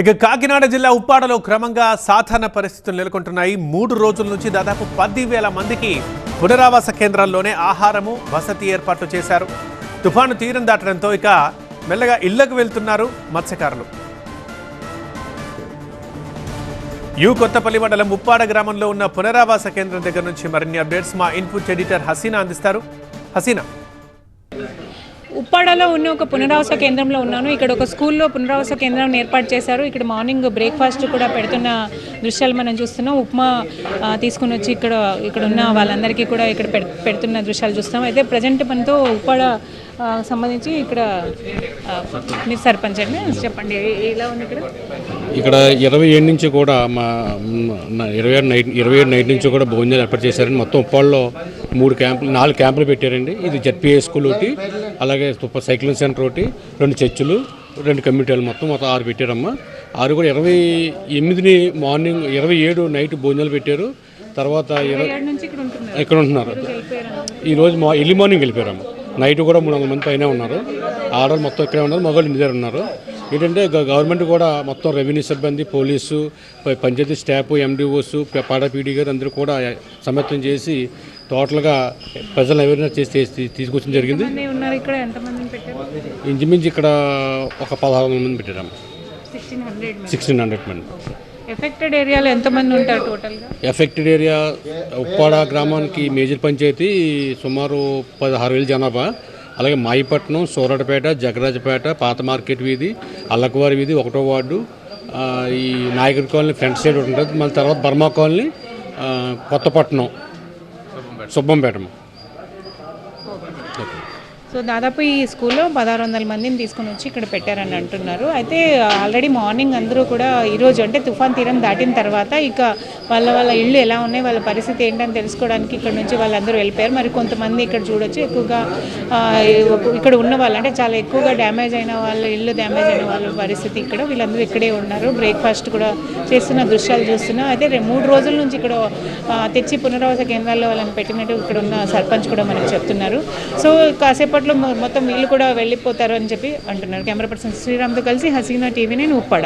ఇక కాకినాడ జిల్లా ఉప్పాడలో క్రమంగా సాధారణ పరిస్థితులు నెలకొంటున్నాయి. మూడు రోజుల నుంచి దాదాపు పదివేల మందికి పునరావాస కేంద్రాల్లోనే ఆహారము వసతి ఏర్పాట్లు చేశారు. తుఫాను తీరం దాటడంతో ఇక మెల్లగా ఇళ్ళకు వెళ్తున్నారు మత్స్యకారులు. యు కొత్తపల్లి మండలం ఉప్పాడ గ్రామంలో ఉన్న పునరావాస కేంద్రం దగ్గర నుంచి మరిన్ని అప్డేట్స్ మా ఇన్పుట్ ఎడిటర్ హసీనా అందిస్తారు. హసీనా. ఉప్పాడలో ఉన్న ఒక పునరావాస కేంద్రంలో ఉన్నాను. ఇక్కడ ఒక స్కూల్లో పునరావాస కేంద్రం ఏర్పాటు చేశారు. ఇక్కడ మార్నింగ్ బ్రేక్ఫాస్ట్ కూడా పెడుతున్న దృశ్యాలు మనం చూస్తున్నాం. ఉప్మా తీసుకుని వచ్చి ఇక్కడ ఇక్కడ ఉన్న వాళ్ళందరికీ కూడా ఇక్కడ పెడుతున్న దృశ్యాలు చూస్తున్నాం. అయితే ప్రజెంట్ మనతో ఉప్పాడ సంబంధించి ఇక్కడ మీరు సర్పంచ్ అండి. చెప్పండి ఎలా ఉంది ఇక్కడ? ఇక్కడ ఇరవై ఏడు నుంచి కూడా మా ఇరవై ఏడు నైట్ ఇరవై ఏడు నైట్ నుంచి కూడా భోజనాలు ఏర్పాటు చేశారని మొత్తం ఉప్పాడలో మూడు క్యాంపులు నాలుగు క్యాంపులు పెట్టారండి. ఇది జడ్పీఏ స్కూల్ ఒకటి అలాగే సూపర్ సైక్లింగ్ సెంటర్ ఒకటి రెండు చర్చిలు రెండు కమ్యూనిటీలు మొత్తం మొత్తం ఆరు పెట్టారమ్మా. ఆరు కూడా ఇరవై ఎనిమిదిని మార్నింగ్ ఇరవై ఏడు నైట్ భోజనాలు పెట్టారు. తర్వాత ఇక్కడ ఉంటున్నారు. ఈరోజు మా ఎర్లీ మార్నింగ్ వెళ్ళిపోయారమ్మ. నైట్ కూడా మూడు వందల మంది పైన ఉన్నారు. ఆడవాళ్ళు మొత్తం ఇక్కడే ఉన్నారు. మగవాళ్ళు ఇంటి దగ్గర ఉన్నారు. ఏంటంటే గవర్నమెంట్ కూడా మొత్తం రెవెన్యూ సిబ్బంది పోలీసు పంచాయతీ స్టాఫ్ ఎండిఓస్ పాడ పీడీ గారు అందరూ కూడా సమర్థం చేసి టోటల్గా ప్రజలను అవేర్నెస్ చేసి తీసుకొచ్చడం జరిగింది. పెట్టారు? ఇంచుమించు ఇక్కడ ఒక పదహారు వందల మంది పెట్టారమ్మ. సిక్స్టీన్ హండ్రెడ్ మంది. ఎఫెక్టెడ్ ఏరియాలో ఎంతమంది ఉంటారు టోటల్గా? ఎఫెక్టెడ్ ఏరియా ఉప్పాడ గ్రామానికి మేజర్ పంచాయతీ సుమారు పదహారు వేల జనాభా. అలాగే మాయిపట్నం సూరడపేట జగరాజపేట పాత మార్కెట్ వీధి అల్లకవారి వీధి ఒకటో వార్డు. ఈ నాయకుడి కాలనీ ఫ్రంట్ సైడ్ ఉంటుంది. మళ్ళీ తర్వాత Burma colony Kothapatnam. Subbampeta so దాదాపు ఈ స్కూల్లో పదహారు వందల మందిని తీసుకొని వచ్చి ఇక్కడ పెట్టారని అంటున్నారు. అయితే ఆల్రెడీ మార్నింగ్ అందరూ కూడా ఈరోజు అంటే తుఫాన్ తీరం దాటిన తర్వాత ఇక వాళ్ళ వాళ్ళ ఇళ్ళు ఎలా ఉన్నాయి వాళ్ళ పరిస్థితి ఏంటని తెలుసుకోవడానికి ఇక్కడ నుంచి వాళ్ళందరూ వెళ్ళిపోయారు. మరి కొంతమంది ఇక్కడ చూడొచ్చు ఎక్కువగా ఇక్కడ ఉన్న వాళ్ళు అంటే చాలా ఎక్కువగా డ్యామేజ్ అయిన వాళ్ళ ఇల్లు డ్యామేజ్ అయిన వాళ్ళ పరిస్థితి ఇక్కడ. వీళ్ళందరూ ఇక్కడే ఉన్నారు బ్రేక్ఫాస్ట్ కూడా చేస్తున్న దృశ్యాలు చూస్తున్నాం. అయితే మూడు రోజుల నుంచి ఇక్కడ తెచ్చి పునరావాస కేంద్రాల్లో వాళ్ళని పెట్టినట్టు ఇక్కడ ఉన్న సర్పంచ్ కూడా మనకు చెప్తున్నారు. సో కాసేపట్లో మొత్తం వీళ్ళు కూడా వెళ్ళిపోతారు అని చెప్పి అంటున్నారు. కెమెరా పర్సన్ శ్రీరామ్తో కలిసి హసీనా టీవీ నేను ఉప్పాడ